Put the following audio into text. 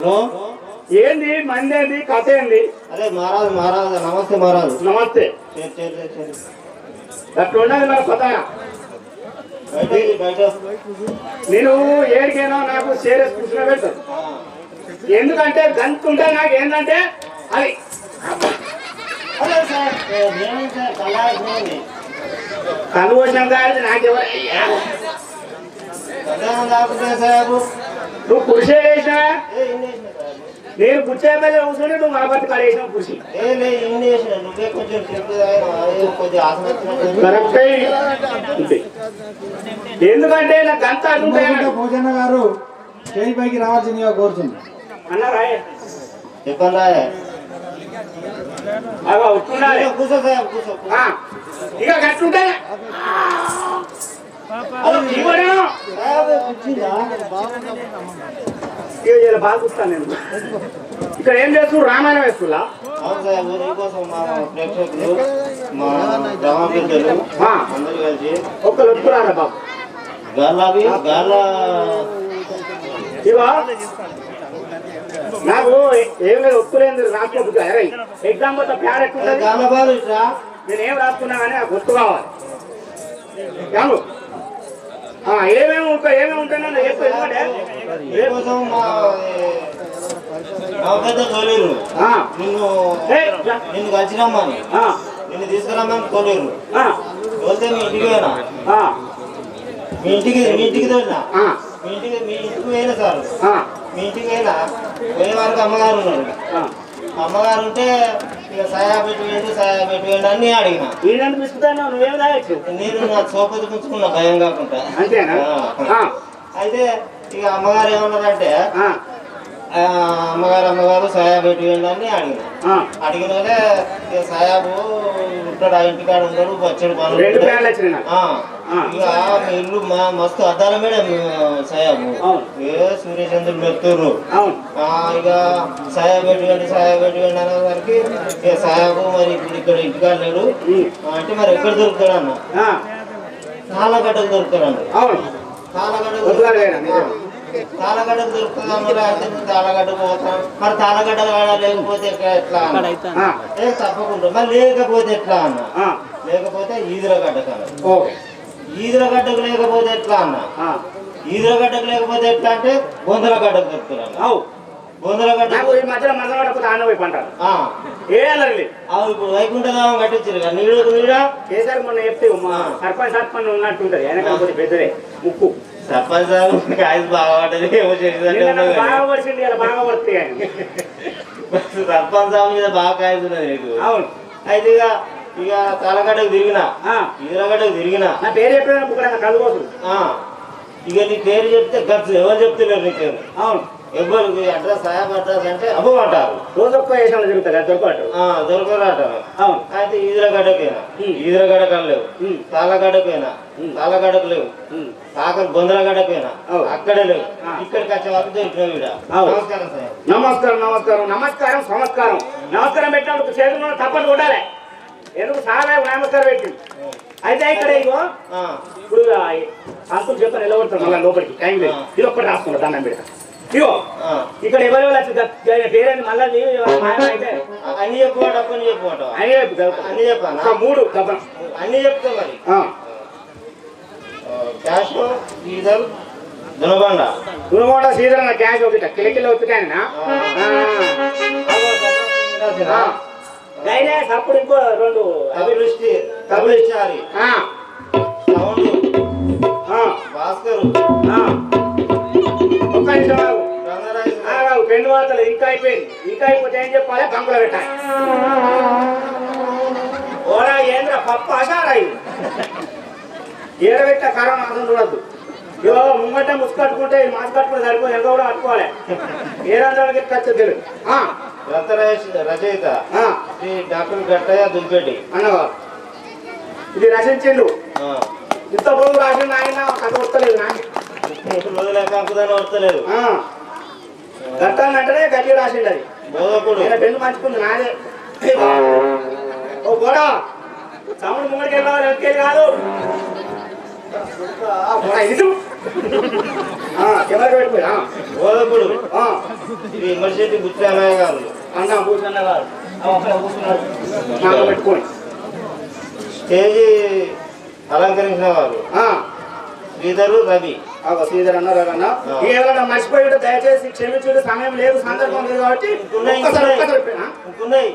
Hello? ఏంది? మంది ఏంది కథ ఏంది అరే మహారాజు మహారాజు నమస్తే మహారాజు. నమస్తే. చేరు చేరు చేరు, చేరు అట్లా ఉన్నది మన కథ నేను ఏడికైనా నాకు సీరియస్ కూర్చుని పెడతాను ఆ. ఎందుకంటే గంత ఉంటే నాకు ఏంటంటే అది హలో సార్ ఏ, నేనే సార్? కళాజ్ఞాని కన్ను వచ్చిన కానీ నాకు ఎవరు నువ్వు కృషి చేసినా? వేసిన నేను కూర్చే మీద కూర్చొని నువ్వు మరపతి కడేసిన కృషి. అంతే. ఎందుకంటే నాకు అంత భోజన గారు చేయి పైకి రావాల్సిందిగా కోరుతుంది. అన్నారా చెప్పండి రాయే. కూర్చో సార్ కూర్చో. కూర్చో. ఇక గట్టుంటే. ఇలా బాగా చూస్తాను నేను ఇక్కడ ఏం చేస్తున్నావు రామాయణం వేస్తున్నా ఒక్కరు బాబు ఇవా నాకు ఏం లేదు ఒప్పులేదు రాసుకోబుద్ది అరే ఎగ్జామ్ పోతే ప్యారెట్ నేను ఏం రాసుకున్నా కానీ నాకు గుర్తు కావాలి ఏమేమి ఉంటాయి ఏమేమి ఉంటాయని చెప్పు ఎందుకంటే నిన్ను. నిన్ను కలిసిరమ్మని నిన్ను తీసుకురమ్మని తోలేరు. తోలితే మీ ఇంటికి పోయినా? మీ ఇంటికి మీ ఇంటికి తోలినా? మీ ఇంటికి మీ ఇంటికి పోయినా సార్. మీ ఇంటికి పోయినా? పోయే వారికి అమ్మగారు ఉన్నారు. అమ్మగారు ఉంటే ఇక వేయండి వేయండి అడిగిన. నువ్వేం తాగచ్చు నేను నా సోపతి పుచ్చుకున్నా భయం కాకుండా. అంతేనా? అయితే ఇక అమ్మగారు ఏమన్నారంటే అమ్మగారు అమ్మగారు సాయా పెట్టి వేయండి అని. అడిగిన ఆ. అడిగిన వాళ్ళే ఇక సాయాబు ఉంటాడు ఆ ఇంటికాడ ఉంటాడు వచ్చాడు పనులు. ఇక ఇల్లు మా మస్తు అద్దాల మీద సాయాబు. ఏ సూర్యచంద్రులు ఆ, ఇక సాయా పెట్టుకోండి సాయా పెట్టుకోండి అనేసరికి ఇక సాయాబు మరి ఇప్పుడు ఇక్కడ ఇంటికాడ లేడు. అంటే మరి ఎక్కడ దొరుకుతాడు అన్న ఆ, తాళగడ్డకు దొరుకుతాడు అన్న అవును తాళగడ్డకు వదిలాడు ఆయన, నిజం. తాళగడ్డకు దొరుకుతుందా మరి అంటే తాళగడ్డకు పోతాం మరి తాళగడ్డ లేకపోతే ఎట్లా? ఏ తప్పకుండా మరి లేకపోతే ఎట్లా అన్న లేకపోతే ఈదురగడ్డ కాడ ఓకే ఈదురగడ్డకు లేకపోతే ఎట్లా అన్న? ఆ, ఈదురగడ్డకు లేకపోతే ఎట్లా అంటే అలర్లి అవు ఇప్పుడు వైకుంఠధామం కట్టించారు కదా నీళ్ళకు నీడ కేసరి మొన్న చెప్తే మా సర్పంచ్ సర్పంచ్ ఉన్నట్టు ఉంటది ఆయన కాకపోతే పెద్దదే ముక్కు సర్పంచ్ సార్ కాయలు బాగా పడ్డది ఏమో నాకు బాగా ఇలా పడుతుంది సర్పంచ్ సార్ మీద బాగా కాయతున్నది నీకు. అవును. అయితే ఇక ఇక తలగడ్డకు తిరిగిన ఆ, ఈదరగడ్డకు తిరిగిన. నా పేరు చెప్పిన ఆ, ఇక నీ పేరు చెప్తే ఖర్చు ఎవరు చెప్తలేరు నీ పేరు అవును. ఎవరు అడ్రస్ అడ్రస్ అంటే అబ్బో అంటారు. రోజు ఒక్క వేషంలో తిరుగుతుంది అది దొరకట్టు ఆ, దొరకరు అంటారు. అవును. అయితే ఈదరగడ్డకైనా ఉమ్. ఈదరగడ్డకు లేవు. తాళగడ్డకైనా ఉమ్. తాళగడ్డకు లేవు. ఆఖరి బొందలగడ్డకైనా అవును. అక్కడే లేవు. ఇక్కడికి వచ్చే వరకు దొరికినావు. నమస్కారం సార్. నమస్కారం నమస్కారం. నమస్కారం సంస్కారం నమస్కారం పెట్టినందుకు చేతులు తప్పని కొట్టాలి. ఎందుకు చాలా నమస్కారం పెట్టి అయితే ఇక్కడ ఇగో ఇప్పుడు అంకులు చెప్పని నిలబడతారు మళ్ళీ లోపలికి. టైం లేదు. ఇది ఒక్కటి రాసుకుంటా దండం పెడతా. ఇగో. ఇక్కడ ఎవరు పేరేంటి మళ్ళీ అయితే అన్ని చెప్పుకోట అప్పని చెప్పుకోట. అయ్యే చెప్పు. అన్ని చెప్పానా? మూడు అన్ని చెప్తా మరి. క్యాష్ డీజల్ దునబండ గుణగొండ సీజన్ క్యాష్ ఒకటి కిలకిల వచ్చుతాయన గైనే అప్పుడు ఇంకో రెండు అభివృష్టి అభివృష్టి సౌండ్. ఆ, భాస్కర్. ఒక్క నిమిషం వార్తలు ఇంకా అయిపోయింది. ఇంకా అయిపోతే ఏం చెప్పాలి? బంకులో పెట్టాలి. ఓరా ఏంద్ర పప్పు అసారా ఇది? ఏడబెట్ట కరోనా అసలు చూడద్దు. ఇగో ముంగట ముసు కట్టుకుంటే ఈ మాస్క్ కట్టుకుంటే సరిపోయి ఎంత కూడా కట్టుకోవాలి. ఏ రంధ్రాలకి ఖర్చు తెలియదు రచయిత. శ్రీ డాక్టర్ గట్టయ్య దుల్పేటి. అన్నవా ఇది రచించిండు. ఇంత పొడుగు రాసిండు ఆయన కథ వస్తలేదు నాకు. రోజుల కంకుదాన్ని వస్తలేదు. గట్టాలంటేనే గట్టి రాసిండు అది నేను పెన్ను మంచుకుంది నాదే. ఓ గోడ. తమ్ముడు ముంగడికి వెళ్ళాలి వెనక్కి కాదు. ఆ గోడ ఇటు. ఆ, కెమెరా పెట్టుకో ఆ, బోధకుడు. ఆ, శ్రీ ఇమ్మడిశెట్టి బుచ్చిరామయ్య గారు. అన్న కూర్చున్న గారు. కూర్చున్నాడు పెట్టుకోండి. స్టేజీ అలంకరించిన వారు. శ్రీధరు రవి. ఆ, శ్రీధర్ అన్నారు అన్న. ఏమైనా మర్చిపోయి దయచేసి క్షమించుడు సమయం లేదు సందర్భం లేదు కాబట్టి ఉన్నాయి,